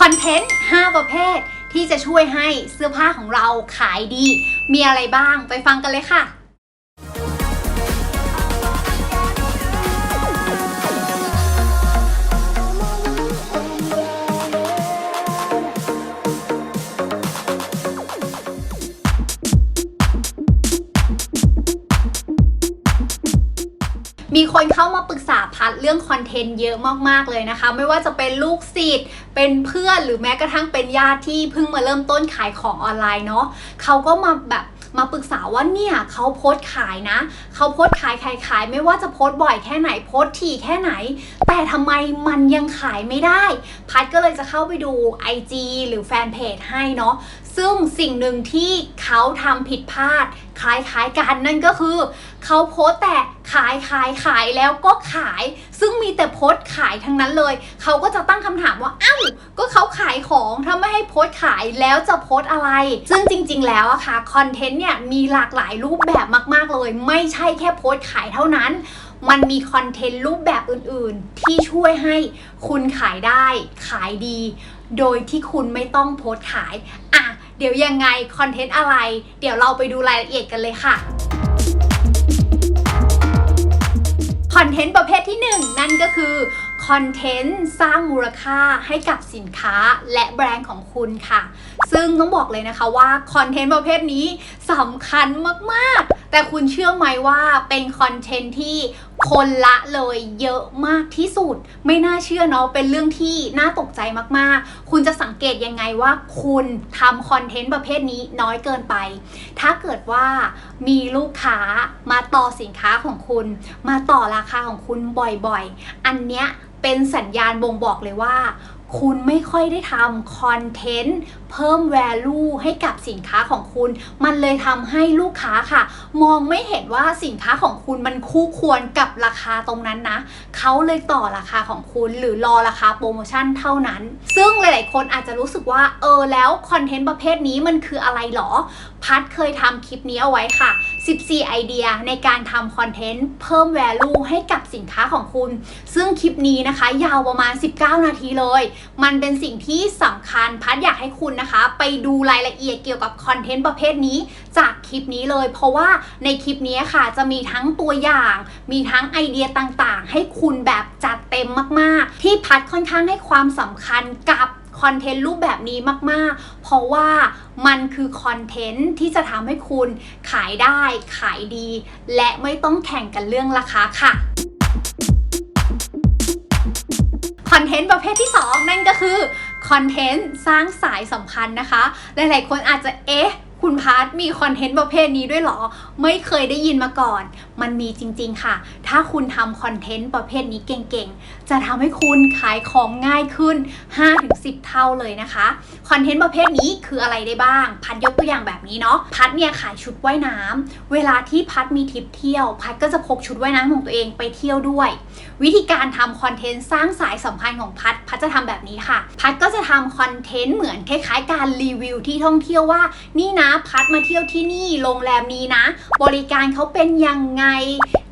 คอนเทนต์ 5 ประเภทที่จะช่วยให้เสื้อผ้าของเราขายดี มีอะไรบ้างไปฟังกันเลยค่ะ มีคนเข้ามาปรึกษาพัดเรื่องคอนเทนต์เยอะมากๆเลยนะคะ ไม่ว่าจะเป็นลูกศิษย์เป็นเพื่อนหรือแม้กระทั่งเป็นญาติที่เพิ่งมาเริ่มต้นขายของออนไลน์เนาะเขาก็มาแบบมาปรึกษาว่าเนี่ยเขาโพสต์ขายนะเขาโพสต์ขายขายขายไม่ว่าจะโพสต์บ่อยแค่ไหนโพสต์ถี่แค่ไหน แต่ทำไมมันยังขายไม่ได้ พัดก็เลยจะเข้าไปดู IG หรือแฟนเพจให้เนาะ ซึ่งสิ่งหนึ่งที่เขาทำผิดพลาดคล้ายๆกันนั่นก็คือ เขาโพสแต่ขายขายขายแล้วก็ขาย ซึ่งมีแต่โพสขายทั้งนั้นเลย เขาก็จะตั้งคำถามว่าอ้าวก็เขาขายของถ้าไม่ให้โพสขายแล้วจะโพสอะไร ซึ่งจริง ๆ แล้วอะค่ะคอนเทนต์เนี่ยมีหลากหลายรูปแบบมากๆเลย ไม่ใช่แค่โพสขายเท่านั้นมันมีคอนเทนต์รูปแบบอื่นๆ ที่ช่วยให้คุณขายได้ ขายดี โดยที่คุณไม่ต้องโพสขาย อะ เดี๋ยวยังไงคอนเทนต์อะไร เดี๋ยวเราไปดูรายละเอียดกันเลยค่ะคอนเทนต์ประเภทที่ 1 นั่นก็คือคอนเทนต์สร้างมูลค่าให้กับสินค้าและแบรนด์ของคุณค่ะ ซึ่งต้องบอกเลยนะคะว่าคอนเทนต์ประเภทนี้สำคัญมากๆ แต่คุณเชื่อไหมว่าเป็นคอนเทนต์ที่คนละเลยเยอะมากที่สุด ไม่น่าเชื่อเนาะเป็นเรื่องที่น่าตกใจมากๆ คุณจะสังเกตยังไงว่าคุณทำคอนเทนต์ประเภทนี้น้อยเกินไป ถ้าเกิดว่ามีลูกค้ามาต่อสินค้าของคุณ มาต่อราคาของคุณบ่อยๆ อันเนี้ยเป็นสัญญาณบ่งบอกเลยว่า คุณไม่ค่อยได้ทำคอนเทนต์เพิ่ม value ให้กับสินค้าของคุณ มันเลยทำให้ลูกค้าค่ะ มองไม่เห็นว่าสินค้าของคุณมันคู่ควรกับราคาตรงนั้นนะเขาเลยต่อราคาของคุณ หรือรอราคาโปรโมชั่นเท่านั้น ซึ่งหลาย ๆ คนอาจจะรู้สึกว่า เออแล้วคอนเทนต์ประเภทนี้มันคืออะไรหรอ พัดเคยทำคลิปนี้เอาไว้ค่ะ 14 ไอเดียในการทำคอนเทนต์เพิ่ม value ให้กับสินค้าของคุณ ซึ่งคลิปนี้นะคะ ยาวประมาณ 19 นาทีเลย มันเป็นสิ่งที่สำคัญพัดอยากให้คุณนะคะ ไปดูรายละเอียดเกี่ยวกับคอนเทนต์ประเภทนี้จากคลิปนี้เลย เพราะว่าในคลิปนี้ค่ะจะมีทั้งตัวอย่าง มีทั้งไอเดียต่างๆ ให้คุณแบบจัดเต็มมากๆ ที่พัดค่อนข้างให้ความสำคัญกับ คอนเทนต์รูปแบบนี้มาก ๆ เพราะว่ามันคือคอนเทนต์ที่จะทำให้คุณขายได้ขายดี และไม่ต้องแข่งกันเรื่องราคาค่ะคอนเทนต์ประเภทที่ 2 นั่นก็คือคอนเทนต์สร้างสายสัมพันธ์นะคะ หลายๆคนอาจจะเอ๊ะ คุณพาร์ทมีคอนเทนต์ประเภทนี้ด้วยเหรอ ไม่เคยได้ยินมาก่อน มันมีจริง ๆ ค่ะ ถ้าคุณทำคอนเทนต์ประเภทนี้เก่งๆ จะทำให้คุณขายของง่ายขึ้น 5-10 เท่าเลยนะคะ คอนเทนต์ประเภทนี้คืออะไรได้บ้าง พัดยกตัวอย่างแบบนี้เนาะ พัดเนี่ยขายชุดว่ายน้ำ เวลาที่พัดมีทริปเที่ยว พัดก็จะพกชุดว่ายน้ำของตัวเองไปเที่ยวด้วย วิธีการทำคอนเทนต์สร้างสายสัมพันธ์ของพัด พัดจะทำแบบนี้ค่ะ พัดก็จะทำคอนเทนต์เหมือนคล้ายๆ การรีวิวที่ท่องเที่ยวว่า นี่นะพัดมาเที่ยวที่นี่โรงแรมนี้นะ บริการเขาเป็นยังไง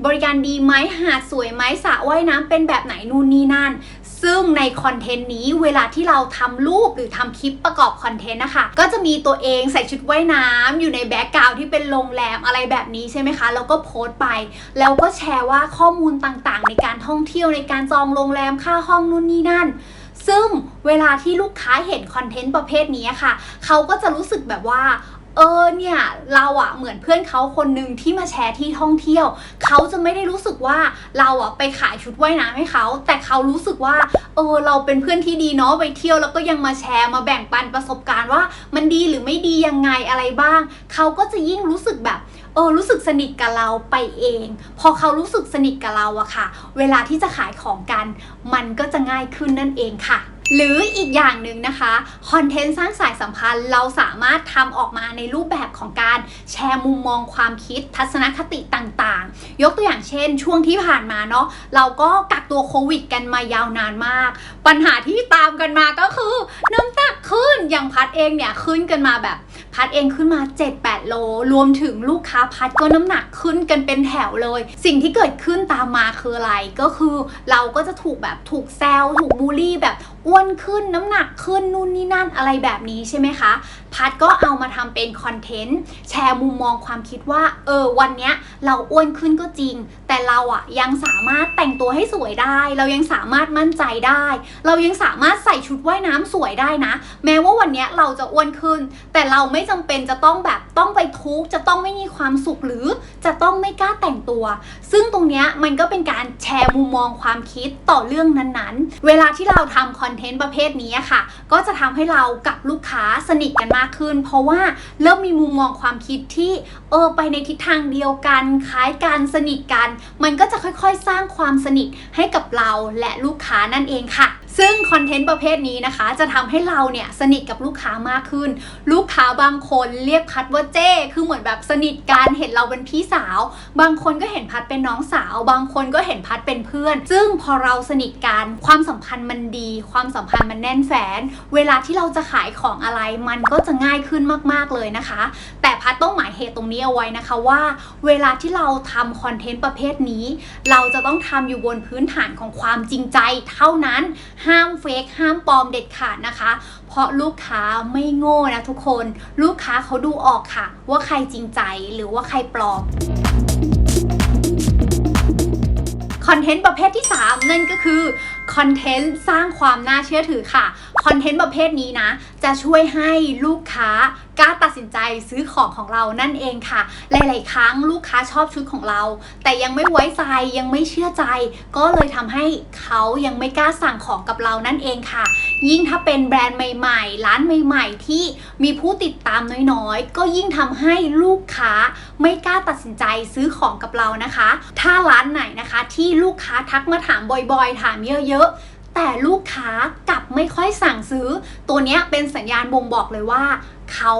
บริการดีไหมหาดสวยไหมสระว่ายน้ำเป็นแบบไหนนู่นนี่นั่น ซึ่งในคอนเทนต์นี้เวลาที่เราทำรูปหรือทำคลิปประกอบคอนเทนต์นะคะ ก็จะมีตัวเองใส่ชุดว่ายน้ำอยู่ในแบ็กกราวที่เป็นโรงแรมอะไรแบบนี้ใช่ไหมคะ แล้วก็โพสต์ไป แล้วก็แชร์ว่าข้อมูลต่างๆ ในการท่องเที่ยวในการจองโรงแรมค่าห้องนู่นนี่นั่นซึ่งเวลาที่ลูกค้าเห็นคอนเทนต์ประเภทนี้ค่ะ เขาก็จะรู้สึกแบบว่า เออเนี่ยเราอะเหมือนเพื่อนเขาคนหนึ่งที่มาแชร์ที่ท่องเที่ยว เขาจะไม่ได้รู้สึกว่าเราอะไปขายชุดว่ายน้ำให้เขา แต่เขารู้สึกว่า เออเราเป็นเพื่อนที่ดีเนาะไปเที่ยวแล้วก็ยังมาแชร์มาแบ่งปันประสบการณ์ว่า มันดีหรือไม่ดียังไงอะไรบ้าง เขาก็จะยิ่งรู้สึกแบบเออรู้สึกสนิทกับเราไปเอง พอเขารู้สึกสนิทกับเราอะค่ะ เวลาที่จะขายของกัน มันก็จะง่ายขึ้นนั่นเองค่ะ หรืออีกอย่างหนึ่งนะคะคอนเทนต์สร้างสายสัมพันธ์เราสามารถทำออกมาในรูปแบบของการแชร์มุมมองความคิดทัศนคติต่างๆ ยกตัวอย่างเช่น ช่วงที่ผ่านมาเนาะเราก็กักตัวโควิด กันมายาวนานมาก ปัญหาที่ตามกันมาก็คือน้ำตักขึ้นอย่างพัดเองเนี่ยขึ้นกันมาแบบพัดเองขึ้นมา 7-8 โล รวมถึงลูกค้าพัดก็น้ำหนักขึ้นกันเป็นแถวเลย สิ่งที่เกิดขึ้นตามมาคืออะไรก็คือเราก็จะถูกแบบถูกแซวถูกบูลลี่แบบอ้วนขึ้นน้ำหนักขึ้นนู่นนี่นั่นอะไรแบบนี้ใช่ไหมคะ พัดก็เอามาทำเป็นคอนเทนต์แชร์มุมมองความคิดว่าเออวันเนี้ยเราอ้วนขึ้นก็จริง แต่เราอะยังสามารถแต่งตัวให้สวยได้ เรายังสามารถมั่นใจได้ เรายังสามารถใส่ชุดว่ายน้ำสวยได้นะ แม้ว่าวันนี้เราจะอ้วนขึ้น แต่เราไม่จำเป็นจะต้องแบบต้องไปทุกข์จะต้องไม่มีความสุขหรือจะต้องไม่กล้าแต่งตัว ซึ่งตรงนี้มันก็เป็นการแชร์มุมมองความคิดต่อเรื่องนั้นๆ เวลาที่เราทำคอนเทนต์ประเภทนี้ค่ะ ก็จะทำให้เรากับลูกค้าสนิทกันมากขึ้น เพราะว่าเริ่มมีมุมมองความคิดที่เออไปในทิศทางเดียวกัน คล้ายกันสนิทกันมันก็จะค่อยๆ สร้างความสนิทให้กับเราและลูกค้านั่นเองค่ะ ซึ่งคอนเทนต์ประเภทนี้นะคะ จะทำให้เราเนี่ยสนิทกับลูกค้ามากขึ้น ลูกค้าบางคนเรียกพัดว่าเจ้ คือเหมือนแบบสนิทกันเห็นเราเป็นพี่สาว บางคนก็เห็นพัดเป็นน้องสาว บางคนก็เห็นพัดเป็นเพื่อน ซึ่งพอเราสนิทกันความสัมพันธ์มันดี ความสัมพันธ์มันแน่นแฟน เวลาที่เราจะขายของอะไรมันก็จะง่ายขึ้นมาก ๆเลยนะคะ แต่พัดต้องหมายเหตุตรงนี้เอาไว้นะคะว่า เวลาที่เราทำคอนเทนต์ประเภทนี้ เราจะต้องทำอยู่บนพื้นฐานของความจริงใจเท่านั้นห้ามเฟกห้ามปลอมเด็ดขาดนะคะ เพราะลูกค้าไม่โง่นะทุกคน ลูกค้าเขาดูออกค่ะ ว่าใครจริงใจหรือว่าใครปลอมคอนเทนต์ประเภทที่ 3 นั่นก็คือคอนเทนต์สร้างความน่าเชื่อถือค่ะ คอนเทนต์ประเภทนี้นะ จะช่วยให้ลูกค้ากล้าตัดสินใจซื้อของของเรานั่นเองค่ะ หลาย ๆ ครั้งลูกค้าชอบชุดของเรา แต่ยังไม่ไว้ใจยังไม่เชื่อใจ ก็เลยทำให้เขายังไม่กล้าสั่งของกับเรานั่นเองค่ะ ยิ่งถ้าเป็นแบรนด์ใหม่ ๆ ร้านใหม่ ๆ ที่มีผู้ติดตามน้อย ๆ ก็ยิ่งทำให้ลูกค้าไม่กล้าตัดสินใจซื้อของกับเรานะคะ ถ้าร้านไหนนะคะ ที่ลูกค้าทักมาถามบ่อย ๆ ถามเยอะๆแต่ลูกค้ากลับไม่ค่อยสั่งซื้อ ตัวนี้เป็นสัญญาณบ่งบอกเลยว่าเขา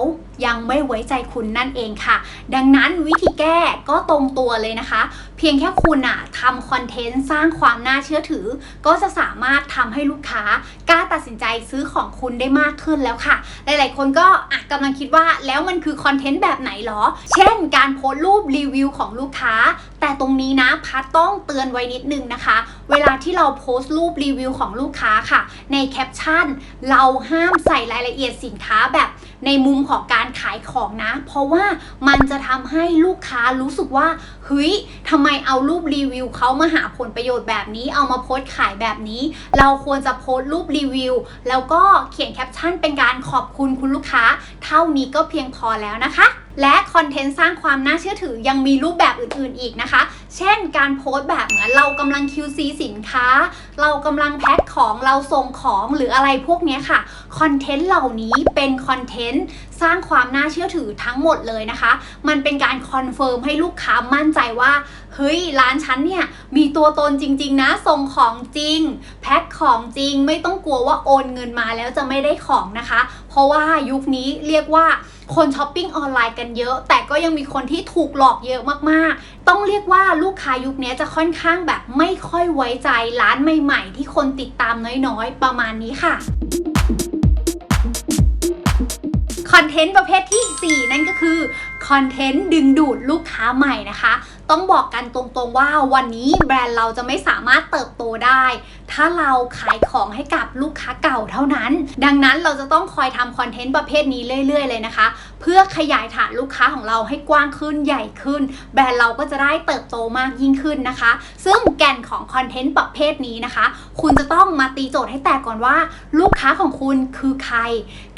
ยังไม่ไว้ใจคุณนั่นเองค่ะ ดังนั้นวิธีแก้ก็ตรงตัวเลยนะคะ เพียงแค่คุณอะทำคอนเทนต์สร้างความน่าเชื่อถือ ก็จะสามารถทำให้ลูกค้ากล้าตัดสินใจซื้อของคุณได้มากขึ้นแล้วค่ะ หลาย ๆ คนก็อาจกำลังคิดว่าแล้วมันคือคอนเทนต์แบบไหนหรอ เช่น การโพสต์รูปรีวิวของลูกค้า แต่ตรงนี้นะพัดต้องเตือนไว้นิดนึงนะคะ เวลาที่เราโพสต์รูปรีวิวของลูกค้าค่ะ ในแคปชั่นเราห้ามใส่รายละเอียดสินค้าแบบในมุมของการขายของนะ เพราะว่ามันจะทำให้ลูกค้ารู้สึกว่าเฮ้ยทำไมเอารูปรีวิวเขามาหาผลประโยชน์แบบนี้ เอามาโพสต์ขายแบบนี้ เราควรจะโพสต์รูปรีวิว แล้วก็เขียนแคปชั่นเป็นการขอบคุณคุณลูกค้า เท่านี้ก็เพียงพอแล้วนะคะ และคอนเทนต์สร้างความน่าเชื่อถือยังมีรูปแบบอื่นๆอีกนะคะ เช่นการโพสต์แบบเหมือนเรากำลัง QC สินค้า เรากำลังแพ็คของเราส่งของหรืออะไรพวกนี้ค่ะ คอนเทนต์เหล่านี้เป็นคอนเทนต์สร้างความน่าเชื่อถือทั้งหมดเลยนะคะ มันเป็นการคอนเฟิร์มให้ลูกค้ามั่นใจว่า เฮ้ย ร้านฉันเนี่ย มีตัวตนจริง ๆ นะ ส่งของจริง แพ็คของจริง ไม่ต้องกลัวว่าโอนเงินมาแล้วจะไม่ได้ของนะคะ เพราะว่ายุคนี้เรียกว่า คนช้อปปิ้งออนไลน์กันเยอะ แต่ก็ยังมีคนที่ถูกหลอกเยอะมากๆ ต้องเรียกว่าลูกค้ายุคนี้จะค่อนข้างแบบไม่ค่อยไว้ใจร้านใหม่ ๆ ที่คนติดตามน้อยๆ ประมาณนี้ค่ะคอนเทนต์ประเภทที่ 4 นั่นก็คือคอนเทนต์ดึงดูดลูกค้าใหม่นะคะ ต้องบอกกันตรงๆว่าวันนี้แบรนด์เราจะไม่สามารถเติบโตได้ ถ้าเราขายของให้กับลูกค้าเก่าเท่านั้น ดังนั้นเราจะต้องคอยทำคอนเทนต์ประเภทนี้เรื่อย ๆ เลยนะคะ เพื่อขยายฐานลูกค้าของเราให้กว้างขึ้นใหญ่ขึ้น แบรนด์เราก็จะได้เติบโตมากยิ่งขึ้นนะคะ ซึ่งแก่นของคอนเทนต์ประเภทนี้นะคะ คุณจะต้องมาตีโจทย์ให้แตกก่อนว่า ลูกค้าของคุณคือใคร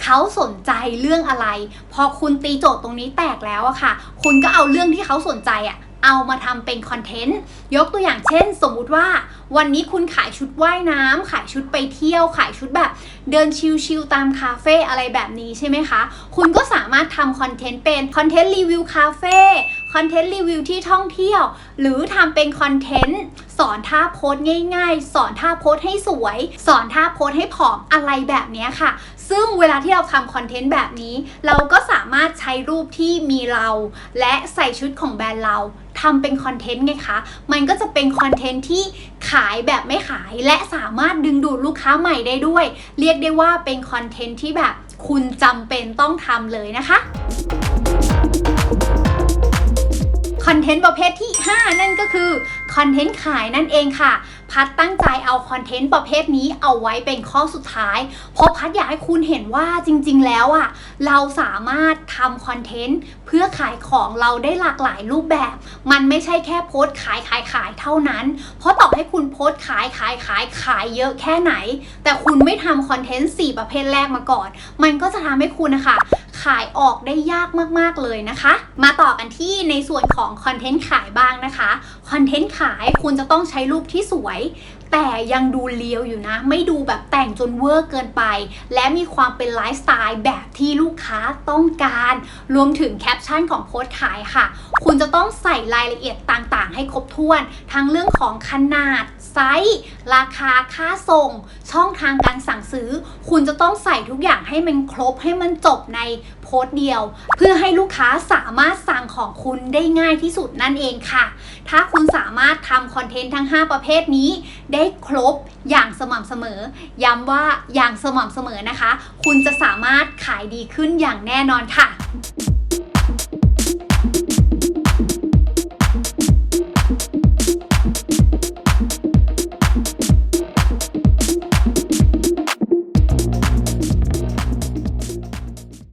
เขาสนใจเรื่องอะไร พอคุณตีโจทย์ตรงนี้แตกแล้วอะค่ะ คุณก็เอาเรื่องที่เขาสนใจอะเอามาทำเป็นคอนเทนต์ ยกตัวอย่างเช่น สมมุติว่า วันนี้คุณขายชุดว่ายน้ำขายชุดไปเที่ยว ขายชุดแบบ เดินชิลๆตามคาเฟ่อะไรแบบนี้ใช่ไหมคะ คุณก็สามารถทำคอนเทนต์เป็นคอนเทนต์รีวิวคาเฟ่ คอนเทนต์รีวิวที่ท่องเที่ยว หรือทำเป็นคอนเทนต์สอนท่าโพสง่ายๆ สอนท่าโพสให้สวย สอนท่าโพสให้ผอมอะไรแบบนี้ค่ะ ซึ่งเวลาที่เราทำคอนเทนต์แบบนี้ เราก็สามารถใช้รูปที่มีเรา และใส่ชุดของแบรนด์เราทำเป็นคอนเทนต์ไงคะ มันก็จะเป็นคอนเทนต์ที่ขายแบบไม่ขายและสามารถดึงดูดลูกค้าใหม่ได้ด้วย เรียกได้ว่าเป็นคอนเทนต์ที่แบบคุณจำเป็นต้องทำเลยนะคะ คอนเทนต์ประเภทที่ 5 นั่นก็คือคอนเทนต์ขายนั่นเองค่ะ พัดตั้งใจเอาคอนเทนต์ประเภทนี้เอาไว้เป็นข้อสุดท้าย เพราะพัดอยากให้คุณเห็นว่าจริงๆ แล้วอะเราสามารถทำคอนเทนต์เพื่อขายของเราได้หลากหลายรูปแบบ มันไม่ใช่แค่โพสต์ขายขายขายเท่านั้น เพราะต่อให้คุณโพสต์ขายขายขายขายเยอะแค่ไหน แต่คุณไม่ทำคอนเทนต์4ประเภทแรกมาก่อน มันก็จะทำให้คุณนะคะ ขายออกได้ยากมาก ๆ เลยนะคะ มาต่อกันที่ในส่วนของคอนเทนต์ขายบ้างนะคะ คอนเทนต์ขายคุณจะต้องใช้รูปที่สวย แต่ยังดูเลียวอยู่นะ ไม่ดูแบบแต่งจนเวอร์เกินไป และมีความเป็นไลฟ์สไตล์แบบที่ลูกค้าต้องการ รวมถึงแคปชั่นของโพสต์ขายค่ะ คุณจะต้องใส่รายละเอียดต่างๆ ให้ครบถ้วน ทั้งเรื่องของขนาดไซส์ ราคาค่าส่ง ช่องทางการสั่งซื้อ คุณจะต้องใส่ทุกอย่างให้มันครบให้มันจบใน ค้ดเดียว เพื่อให้ลูกค้าสามารถสั่งของคุณได้ง่ายที่สุดนั่นเองค่ะ ถ้าคุณสามารถทำคอนเทนต์ทั้ง 5 ประเภทนี้ ได้ครบอย่างสม่ำเสมอ ย้ำว่าอย่างสม่ำเสมอนะคะ คุณจะสามารถขายดีขึ้นอย่างแน่นอนค่ะ